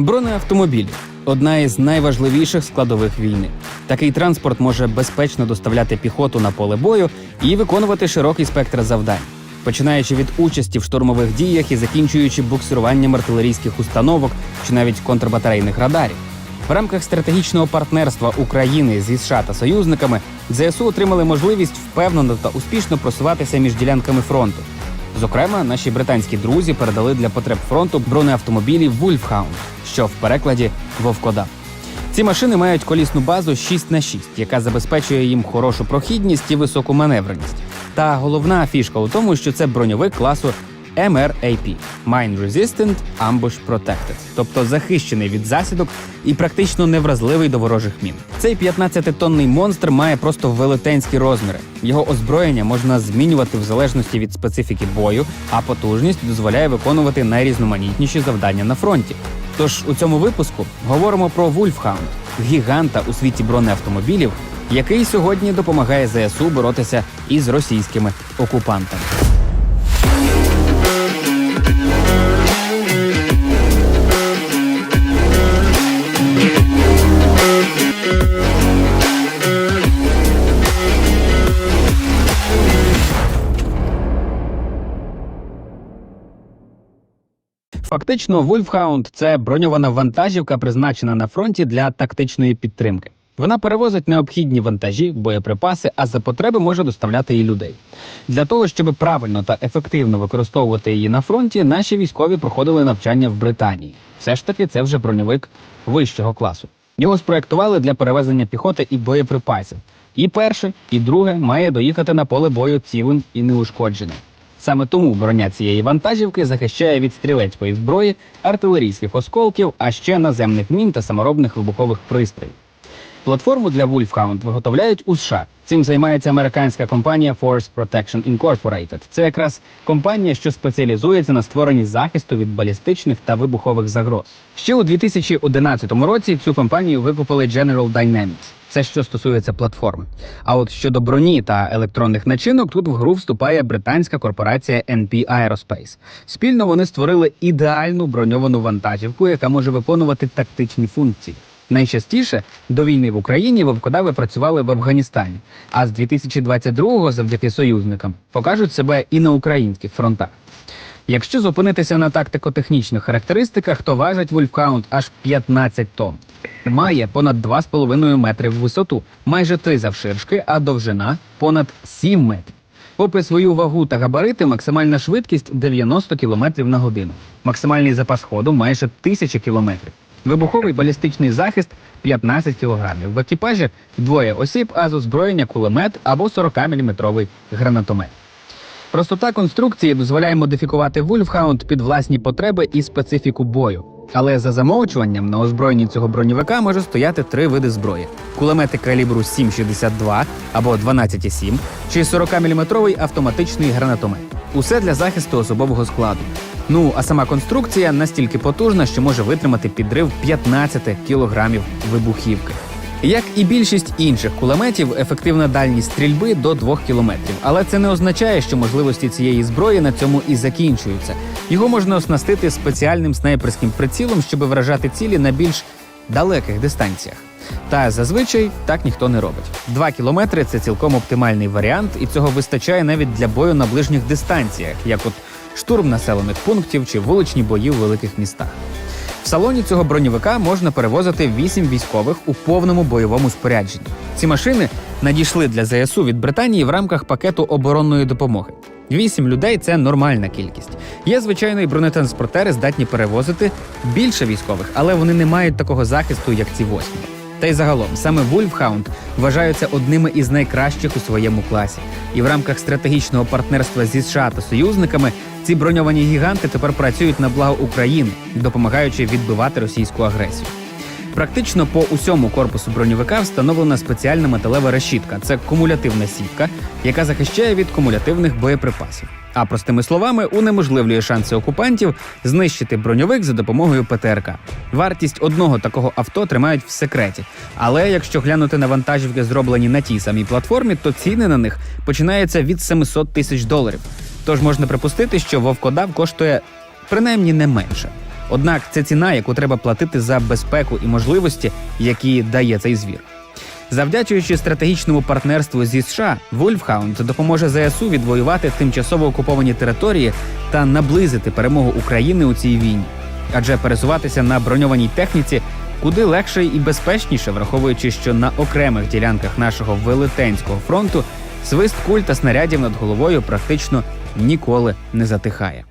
Бронеавтомобілі одна із найважливіших складових війни. Такий транспорт може безпечно доставляти піхоту на поле бою і виконувати широкий спектр завдань, починаючи від участі в штурмових діях і закінчуючи буксируванням артилерійських установок чи навіть контрбатарейних радарів. В рамках стратегічного партнерства України зі США та союзниками ЗСУ отримали можливість впевнено та успішно просуватися між ділянками фронту. Зокрема, наші британські друзі передали для потреб фронту бронеавтомобілі Wolfhound, що в перекладі вовкода. Ці машини мають колісну базу 6 на 6 яка забезпечує їм хорошу прохідність і високу маневреність. Та головна фішка у тому, що це броньовик класу MRAP – Mine Resistant Ambush Protected, тобто захищений від засідок і практично невразливий до ворожих мін. Цей 15-тонний монстр має просто велетенські розміри. Його озброєння можна змінювати в залежності від специфіки бою, а потужність дозволяє виконувати найрізноманітніші завдання на фронті. Тож у цьому випуску говоримо про Wolfhound – гіганта у світі бронеавтомобілів, який сьогодні допомагає ЗСУ боротися із російськими окупантами. Фактично, Wolfhound – це броньована вантажівка, призначена на фронті для тактичної підтримки. Вона перевозить необхідні вантажі, боєприпаси, а за потреби може доставляти і людей. Для того, щоб правильно та ефективно використовувати її на фронті, наші військові проходили навчання в Британії. Все ж таки, це вже броньовик вищого класу. Його спроектували для перевезення піхоти і боєприпасів. І перше, і друге має доїхати на поле бою цілим і неушкодженим. Саме тому броня цієї вантажівки захищає від стрілецької зброї, артилерійських осколків, а ще наземних мін та саморобних вибухових пристроїв. Платформу для Wolfhound виготовляють у США. Цим займається американська компанія Force Protection Incorporated. Це якраз компанія, що спеціалізується на створенні захисту від балістичних та вибухових загроз. Ще у 2011 році цю компанію викупили General Dynamics. Це що стосується платформи. А от щодо броні та електронних начинок, тут в гру вступає британська корпорація NP Aerospace. Спільно вони створили ідеальну броньовану вантажівку, яка може виконувати тактичні функції. Найчастіше до війни в Україні вовкодави працювали в Афганістані, а з 2022-го, завдяки союзникам, покажуть себе і на українських фронтах. Якщо зупинитися на тактико-технічних характеристиках, то важить Wolfhound аж 15 тонн. Має понад 2,5 метри в висоту, майже 3 завширшки, а довжина понад 7 метрів. Попри свою вагу та габарити, максимальна швидкість 90 км на годину. Максимальний запас ходу майже 1000 км. Вибуховий балістичний захист 15 кг. В екіпажі двоє осіб, а з озброєння кулемет або 40-мм гранатомет. Простота конструкції дозволяє модифікувати Wolfhound під власні потреби і специфіку бою. Але за замовчуванням на озброєнні цього броньовика може стояти три види зброї: кулемети калібру 7,62 або 12,7 чи 40-мм автоматичний гранатомет. Усе для захисту особового складу. Ну а сама конструкція настільки потужна, що може витримати підрив 15 кілограмів вибухівки. Як і більшість інших кулеметів, ефективна дальність стрільби до 2 кілометрів. Але це не означає, що можливості цієї зброї на цьому і закінчуються. Його можна оснастити спеціальним снайперським прицілом, щоб вражати цілі на більш далеких дистанціях. Та зазвичай так ніхто не робить. Два кілометри це цілком оптимальний варіант, і цього вистачає навіть для бою на ближніх дистанціях, як от штурм населених пунктів чи вуличні бої у великих містах. В салоні цього броньовика можна перевозити 8 військових у повному бойовому спорядженні. Ці машини надійшли для ЗСУ від Британії в рамках пакету оборонної допомоги. Вісім людей це нормальна кількість. Є, звичайно, і бронетранспортери здатні перевозити більше військових, але вони не мають такого захисту, як ці восьмі. Та й загалом саме Wolfhound вважаються одними із найкращих у своєму класі. І в рамках стратегічного партнерства зі США та союзниками ці броньовані гіганти тепер працюють на благо України, допомагаючи відбивати російську агресію. Практично по усьому корпусу броньовика встановлена спеціальна металева решітка. Це кумулятивна сітка, яка захищає від кумулятивних боєприпасів. А простими словами, унеможливлює шанси окупантів знищити броньовик за допомогою ПТРК. Вартість одного такого авто тримають в секреті. Але якщо глянути на вантажівки, зроблені на тій самій платформі, то ціни на них починаються від 700 тисяч доларів. Тож можна припустити, що вовкодав коштує принаймні не менше. Однак це ціна, яку треба платити за безпеку і можливості, які дає цей звір. Завдячуючи стратегічному партнерству зі США, Вольфхаунд допоможе ЗСУ відвоювати тимчасово окуповані території та наблизити перемогу України у цій війні. Адже пересуватися на броньованій техніці куди легше і безпечніше, враховуючи, що на окремих ділянках нашого велетенського фронту свист куль та снарядів над головою практично ніколи не затихає.